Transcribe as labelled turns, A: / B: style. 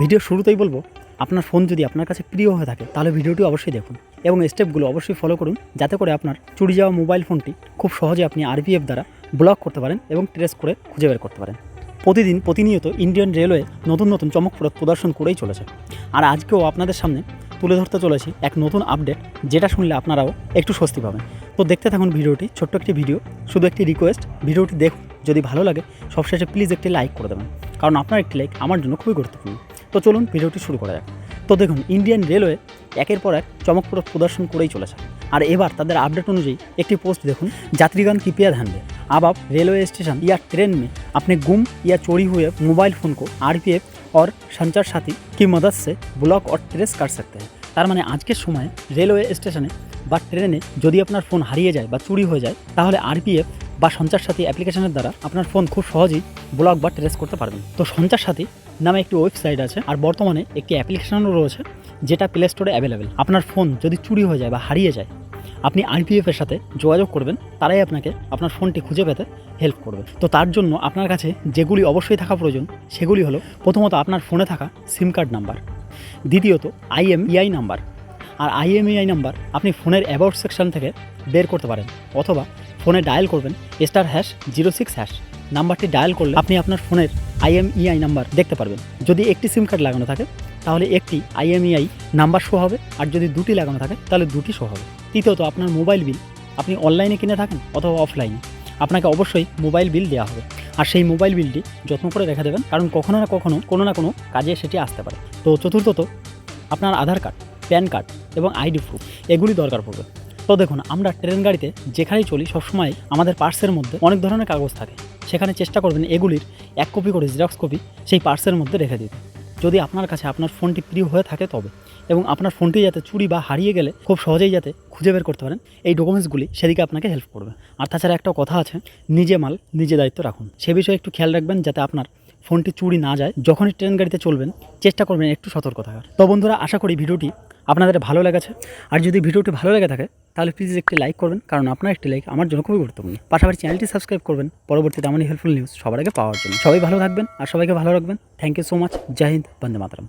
A: Video শুরুতেই বলব, আপনার ফোন যদি আপনার কাছে প্রিয় হয়ে থাকে, তাহলে ভিডিওটি অবশ্যই দেখুন এবং স্টেপগুলো অবশ্যই ফলো করুন যাতে করে আপনার চুরি যাওয়া মোবাইল ফোনটি খুব সহজে আপনি আরপিএফ দ্বারা ব্লক করতে পারেন এবং ট্রেস করে খুঁজে বের করতে পারেন। প্রতিদিন প্রতিনিয়ত ইন্ডিয়ান রেলওয়ে নতুন নতুন চমকপ্রদ প্রদর্শন করেই চলেছে। আর আজকেও আপনাদের সামনে তুলে ধরতে চলেছি এক নতুন আপডেট যেটা শুনলে আপনারাও একটু স্বস্তি পাবেন। তো দেখতে থাকুন ভিডিওটি, ছোট্ট একটি ভিডিও শুধু একটি রিকোয়েস্ট ভিডিওটি দেখুন, যদি ভালো লাগে, সবশেষে প্লিজ একটি লাইক করে দেবেন। কারণ আপনার একটি লাইক আমার জন্য খুবই গুরুত্বপূর্ণ। তো চলুন ভিডিওটি শুরু করা যাক তো দেখুন ইন্ডিয়ান রেলওয়ে একের পর এক চমকপ্রদ প্রদর্শন করেই চলেছে আর এবার তাদের আপডেট অনুযায়ী একটি পোস্ট দেখুন যাত্রীগণ कृपया ध्यान दें अब आप रेलवे स्टेशन या ट्रेन में अपने गुम या चोरी हुए मोबाइल फ़ोन को आरपीएफ और संचार साथी की मदद से ब्लॉक और ट्रेस कर सकते हैं তার মানে আজকের সময়ে রেলওয়ে স্টেশনে বা ট্রেনে যদি আপনার ফোন হারিয়ে যায় বা চুরি হয়ে যায় তাহলে আরপিএফ বা সঞ্চার সাথী অ্যাপ্লিকেশনের দ্বারা আপনার ফোন খুব সহজেই ব্লক বা ট্রেস করতে পারবেন। তো সঞ্চার সাথী নামে একটি ওয়েবসাইট আছে, আর বর্তমানে একটি অ্যাপ্লিকেশনও রয়েছে, যেটা প্লে স্টোরে অ্যাভেলেবেল আপনার ফোন যদি চুরি হয়ে যায় বা হারিয়ে যায়, আপনি আরপিএফ এর সাথে যোগাযোগ করবেন, তারাই আপনাকে আপনার ফোনটি খুঁজে পেতে হেল্প করবে। তো তার জন্য আপনার কাছে যেগুলি অবশ্যই থাকা প্রয়োজন, সেগুলি হলো প্রথমত আপনার ফোনে থাকা সিম কার্ড নাম্বার দ্বিতীয়ত আইএমইআই নাম্বার আর আইএমইআই নাম্বার আপনি ফোনের অ্যাবাউট সেকশন থেকে বের করতে পারেন, অথবা ফোনে ডায়াল করবেন star hash zero six hash নাম্বারটি ডায়াল করলে আপনি আপনার ফোনের আইএমইআই নাম্বার দেখতে পারবেন। যদি একটি সিম কার্ড লাগানো থাকে, তাহলে একটি আইএমইআই নাম্বার শো হবে, আর যদি দুটি লাগানো থাকে, তাহলে দুটি শো হবে। তৃতীয়ত, আপনার মোবাইল বিল আপনি অনলাইনে কিনে থাকেন অথবা অফলাইনে আপনাকে অবশ্যই মোবাইল বিল দেওয়া হবে। আর সেই মোবাইল বিলটি যত্ন করে রেখে দেবেন, কারণ কখনো না কখনো কোনো না কোনো কাজে সেটি আসতে পারে। তো চতুর্থত, আপনার আধার কার্ড প্যান কার্ড এবং আইডি প্রুফ এগুলি দরকার পড়বে। তো দেখুন, আমরা ট্রেন গাড়িতে যেখানেই চলি, সবসময় আমাদের পার্সের মধ্যে অনেক ধরনের কাগজ থাকে। সেখানে চেষ্টা করবেন এগুলির এক কপি করে জেরক্স কপি সেই পার্সের মধ্যে রেখে দিতে। যদি আপনার কাছে আপনার ফোনটি প্রিয় হয়ে থাকে তবে, এবং আপনার ফোনটি যাতে চুরি বা হারিয়ে গেলে খুব সহজেই যাতে খুঁজে বের করতে পারেন, এই ডকুমেন্টসগুলি সেদিকে আপনাকে হেল্প করবে। আর তাছাড়া একটা কথা আছে, নিজে মাল, নিজে দায়িত্ব রাখুন। সে বিষয়ে একটু খেয়াল রাখবেন, যাতে আপনার ফোনটি চুরি না যায়, যখনই ট্রেন গাড়িতে চলবেন, চেষ্টা করবেন একটু সতর্ক থাকার। তো বন্ধুরা, আশা করি ভিডিওটি আপনাদের ভালো লেগেছে। আর যদি ভিডিওটি ভালো লেগে থাকে, তাহলে প্লিজ একটি লাইক করবেন, কারণ আপনার একটি লাইক আমার জন্য খুবই গুরুত্বপূর্ণ। পাশাপাশি চ্যানেলটি সাবস্ক্রাইব করবেন, পরবর্তীতে আমার হেল্পফুল নিউজ সবার আগে পাওয়ার জন্য। সবাই ভালো থাকবেন, আর সবাইকে ভালো রাখবেন। Thank you so much Joy Hind, Vande Mataram.